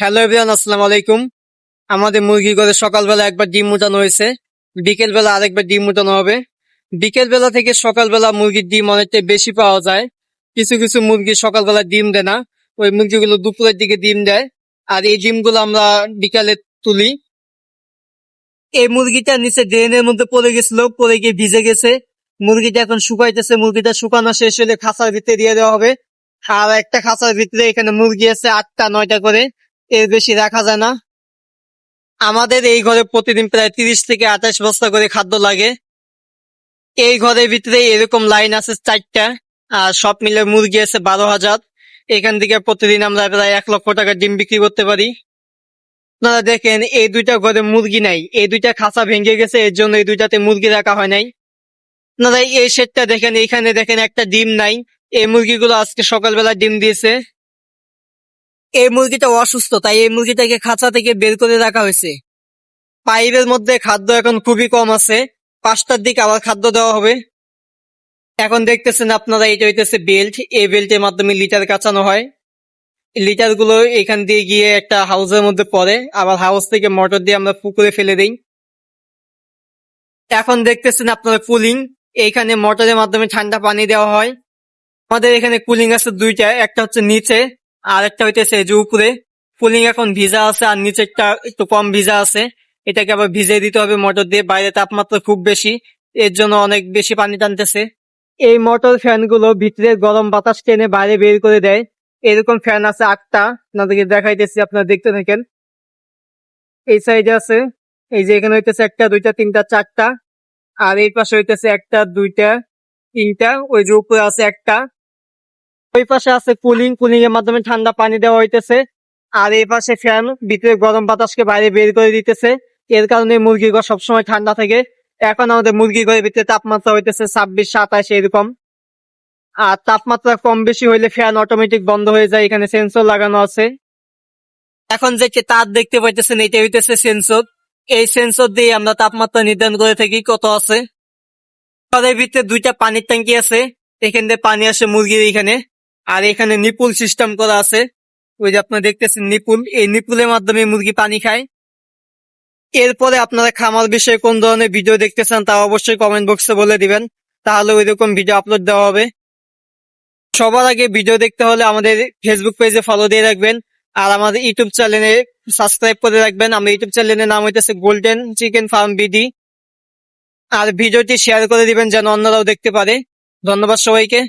Hello everyone, আসসালামু আলাইকুম। আমাদের মুরগি ঘরে সকালবেলা একবার ডিম মোটানো হয়েছে। বিকেলবেলা আরেকবার ডিম উঠানো হবে। বিকেল বেলা থেকে সকালবেলা মুরগির ডিম অনেকটাই বেশি পাওয়া যায়। কিছু কিছু মুরগি সকালবেলা ডিম দেয় না। ওই মুরগিগুলো দুপুরের দিকে ডিম দেয়। আর এই ডিমগুলো আমরা বিকালে তুলি। এই মুরগিটা নিচে ড্রেনের মধ্যে পড়ে গেছিল, পড়ে গিয়ে ভিজে গেছে। মুরগিটা এখন শুকাইতেছে। মুরগিটা শুকানো শেষ হলে খাঁচার ভিতরে দিয়ে দেওয়া হবে। আর একটা খাঁচার ভিতরে এখানে মুরগি আছে আটটা, নয়টা করে। এর বেশি রাখা যায় না। আমাদের এই ঘরে প্রতিদিন প্রায় তিরিশ থেকে আঠাশ বস্তা করে খাদ্য লাগে। এই ঘরের ভিতরে এরকম লাইন আছে চারটা, আর সব মিলে মুরগি আছে বারো হাজার। এখান থেকে প্রতিদিন আমরা প্রায় এক লক্ষ টাকা ডিম বিক্রি করতে পারি। আপনারা দেখেন, এই দুইটা ঘরে মুরগি নাই। এই দুইটা খাঁচা ভেঙে গেছে, এর জন্য এই দুইটাতে মুরগি রাখা হয় নাই। আপনারা এই সেটটা দেখেন এখানে দেখেন একটা ডিম নাই। এই মুরগিগুলো আজকে সকালবেলা ডিম দিয়েছে। এই মুরগিটা অসুস্থ, তাই এই মুরগিটাকে খাঁচা থেকে বের করে রাখা হয়েছে। পাইপের মধ্যে খাদ্য এখন খুবই কম আছে। পাঁচটার দিকে আবার খাদ্য দেওয়া হবে। এখন দেখতেছেন আপনারা, এটা হইতেছে বেল্ট। এই বেল্টের মাধ্যমে লিটার কাঁচানো হয়। লিটারগুলো এখান দিয়ে গিয়ে একটা হাউসের মধ্যে পড়ে। আবার হাউস থেকে মোটর দিয়ে আমরা পুকুরে ফেলে দিই। এখন দেখতেছেন আপনারা কুলিং। এইখানে মোটরের মাধ্যমে ঠান্ডা পানি দেওয়া হয়। আমাদের এখানে কুলিং আছে দুইটা, একটা হচ্ছে নিচে। আর একটা হইতেছে যে উপরে। কুলিং এখন ভিজা আছে আর নিচেরটা একটু কম ভিজা আছে। এটাকে আবার ভিজে দিতে হবে মোটর দিয়ে, বাইরে তাপমাত্রা খুব বেশি। এর জন্য অনেক বেশি পানি টানতেছে। এই মোটর ফ্যানগুলো ভিতরে গরম বাতাস টেনে বাইরে বের করে দেয়। এরকম ফ্যান আছে আটটা। আপনাদেরকে দেখাইতেছি, আপনারা দেখতে থাকেন। এই সাইডে আছে, এই যে এখানে হইতেছে একটা, দুইটা, তিনটা, চারটা। আর এই পাশে হইতেছে একটা, দুইটা, তিনটা। ওই যে উপরে আছে একটা। ওই পাশে আছে কুলিং কুলিং এর মাধ্যমে ঠান্ডা পানি দেওয়া হইতেছে। আর এই পাশে ফ্যান ভিতরে গরম বাতাসকে বাইরে বের করে দিতেছে। এর কারণে মুরগির ঘর সবসময় ঠান্ডা থাকে। এখন আমাদের মুরগি ঘরের ভিতরে তাপমাত্রা হইতেছে ছাব্বিশ, সাতাশ এরকম। আর তাপমাত্রা কম বেশি হইলে ফ্যান অটোমেটিক বন্ধ হয়ে যায়, এখানে সেন্সর লাগানো আছে। এখন যে তার দেখতে পাইতেছেন, এটা হইতেছে সেন্সর। এই সেন্সর দিয়ে আমরা তাপমাত্রা নির্ধারণ করে থাকি, কত আছে। ঘরের ভিতরে দুইটা পানির ট্যাঙ্কি আছে। এখান দিয়ে পানি আসে মুরগির এখানে। আর এখানে নিপুল সিস্টেম করা আছে। ওই যে আপনারা দেখতেছেন নিপুল। এই নিপুলের মাধ্যমে মুরগি পানি খায়। এরপরে আপনারা খামার বিষয়ে কোন ধরনের ভিডিও দেখতে চান তা অবশ্যই কমেন্ট বক্সে বলে দিবেন। তাহলে ওই রকম ভিডিও আপলোড দেওয়া হবে। সবার আগে ভিডিও দেখতে হলে আমাদের ফেসবুক পেজে ফলো দিয়ে রাখবেন। আর আমাদের ইউটিউব চ্যানেলে সাবস্ক্রাইব করে রাখবেন। আমার ইউটিউব চ্যানেলের নাম হইতেছে গোল্ডেন চিকেন ফার্ম বিডি আর ভিডিওটি শেয়ার করে দিবেন যেন অন্যরাও দেখতে পারে। ধন্যবাদ সবাইকে।